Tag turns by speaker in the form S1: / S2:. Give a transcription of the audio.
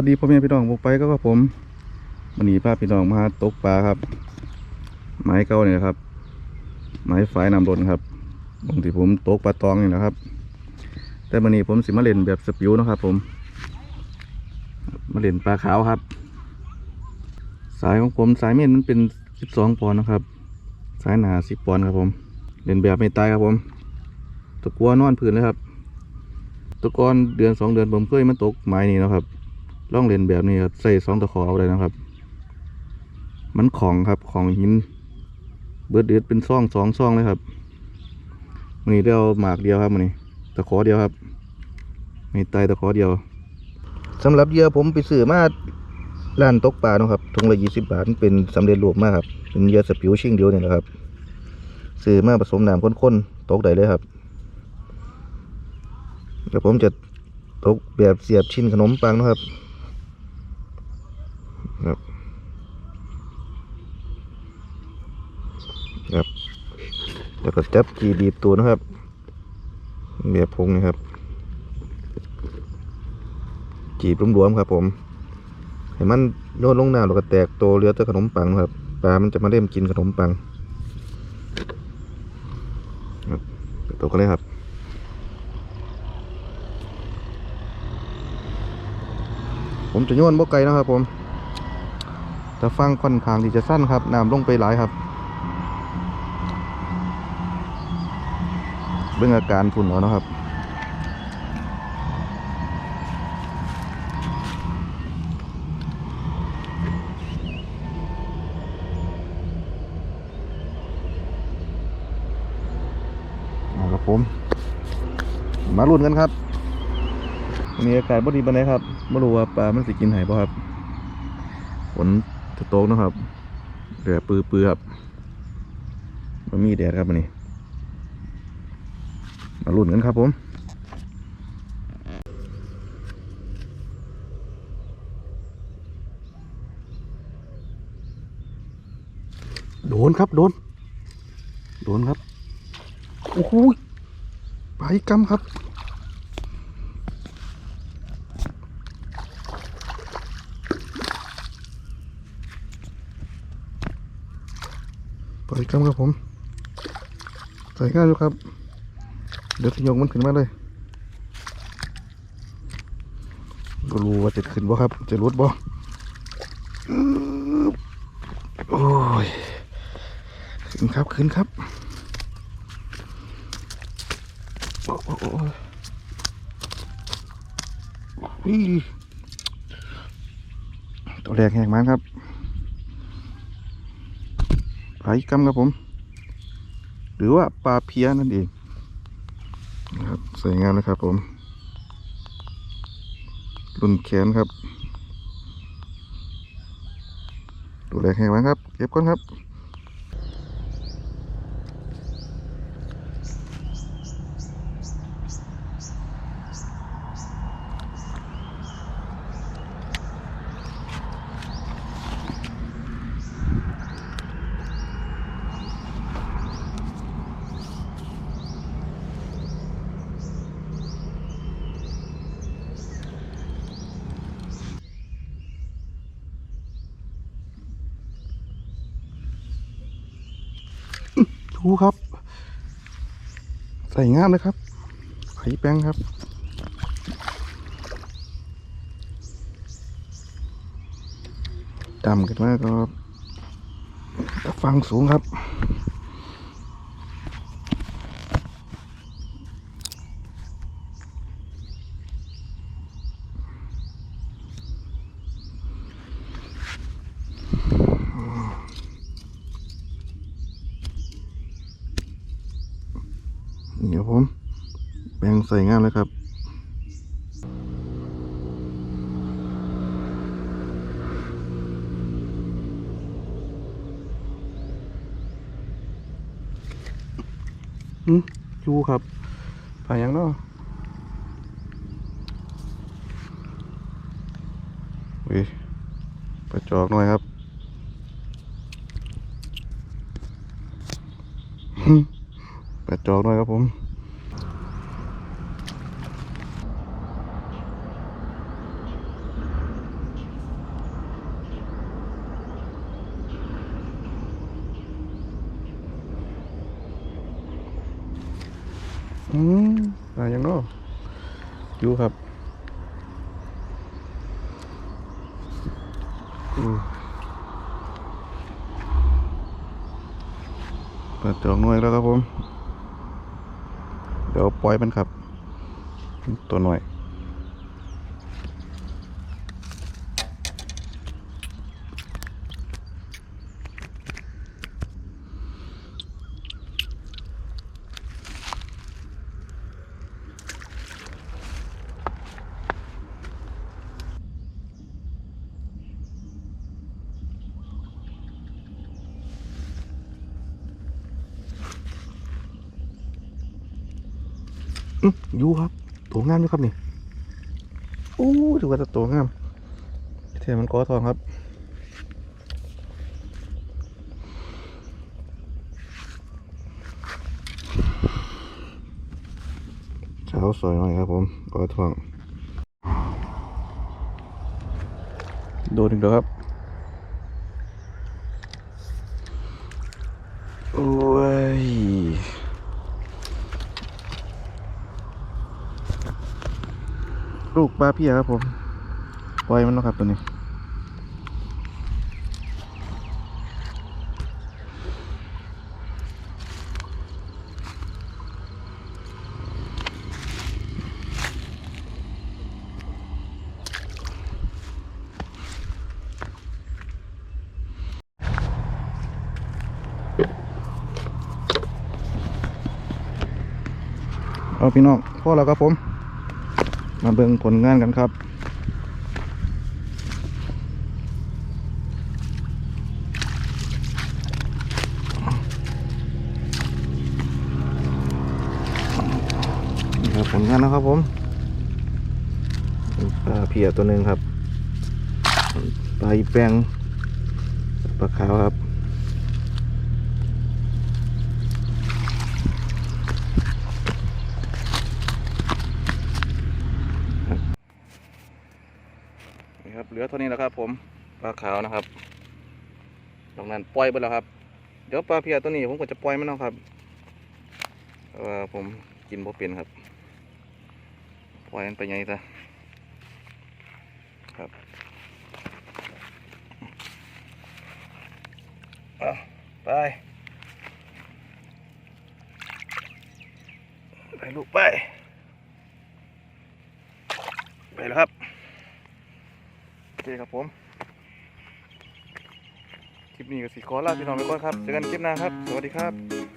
S1: วัสดีพ่อแม่พี่น้องบุกไปก็กับผมวันนี้พาพี่น้องมาตกปลาครับ ไม้เก่าเนี่ยนะครับ ไม้ฝายนำรนครับบางทีผมตกปลาตองนี่นะครับ แต่วันนี้ผมสิมาเล่นแบบสปิวนะครับ ผม มาเล่นปลาขาวครับ สายของผมสายเม่นมันเป็นสิบสองปอนด์นะครับ สายหนาสิบปอนด์ครับผม เล่นแบบไม่ตายครับผม ตะกัวนอนพื้นเลยครับ ตะกอนเดือนสองเดือนผมเคยมาตกไม้นี่นะครับ ล่องเลนแบบนี้ครับใส่สองตะขอเอาเลยนะครับ มันของครับของหิน เบิดเดือดเป็นซ่องสองซ่องเลยครับมันนี้ได้เอาหมากเดียวครับมันนี้ตะขอเดียวครับไม่ตตะขอเดียวสำหรับเหยื่อผมไปซื้อมาร้านตกปลาเนาะครับถุงละยี่สิบบาทเป็นสำเร็จรูปมากครับเป็นเยื่อสปิวชิ่งเดียวเนี่ยนะครับซื้อมาผสมน้ำข้นๆตกได้เลยครับเดี๋ยวผมจะตกแบบเสียบชิ้นขนมปังนะครับ ครับครับแล้วก็จับจีบีบตัวนะครับแบบพุงนะครับ จีบรวมๆครับผมให้มันโยนลงน้ำแล้วก็แตกตัวเลือแต่ขนมปังครับปลามันจะมาเล่มกินขนมปังครับตกกันเลยครับผมจะโยนบ่ไกลนะครับผม แต่ฟังค่อนข้างที่จะสั้นครับน้ำลงไปหลายครับเรื่องอาการฝุ่นเอานะครับเอาครับผม มาลุ้นกันครับมีอากาศบ่ดีปานใดครับไม่รู้ว่าปลามันสิกินไหบ่ครับฝน จะตกเนะครับเดือปือปือครับมันมีแดดครับมันนี้มาลุ้นกันครับผมโดนครับโดน โดนครับ โอ้โหไปกำครับ ปล่อยกำครับผมใส่ง่ายอยู่ครับ เดี๋ยวทยงมันขึ้นมาเลยก็รู้ว่าจะขึ้นบ่ครับ จะรุดบ่โอ้ย ขึ้นครับ ขึ้นครับโอ้โอ้โอ้อุ้ยตัวแรกแหกมันครับ ไผ่กำครับผม หรือว่าปลาเพียนั่นเองนะครับสวยงามนะครับผมรุ่นแขนครับ ดูแลแข็งแรงครับ เก็บก่อนครับ ดูครับ ใส่งามเลยครับไข่แป้งครับดำกันมากครับฟังสูงครับ นี่ครับผมแบ่งใส่งานเลยครับอืมจูครับไปยังเนาะเว้ยไปจอกหน่อยครับ กระจอกด้วยครับผมอืมอะไรอย่างนอกอยู่ครับเปิดจองด้วยแล้วครับผม ดี๋ยวปล่อยมันครับ ตัวหน่อย ยูครับ ตัวงามอยู่ครับนี่อู้ถือว่าจะตัวงามเทมันก้อทองครับเช้าสวยหน่อยครับผมก้อทองโดนอีกแล้วครับโอ้ย ลูกปลาเพียครับผม ปล่อยมันแล้วครับตัวนี้เอาพี่น้องพ่อแล้วครับผม มาเบิ่งผลงานกันครับ นี่ครับผลงานนะครับผมปลาเพียตัวหนึ่งครับ ปลาอีแปงปลาขาวครับ ครับ เหลือเท่านี้แล้วครับ ผมปลาขาวนะครับตรงนั้นปล่อยไปแล้วครับ เดี๋ยวปลาเพียตัวนี้ผมก็จะปล่อยมันแล้วครับเพราะว่าผมกินบ่เป็นครับ ปล่อยมันไปไงซะครับไปไปลูกไป ไปแล้วครับ อเคครับผม คลิปนี้ก็สีขอลาพี่น้องไปก่อนครับ เจอกันคลิปหน้าครับ สวัสดีครับ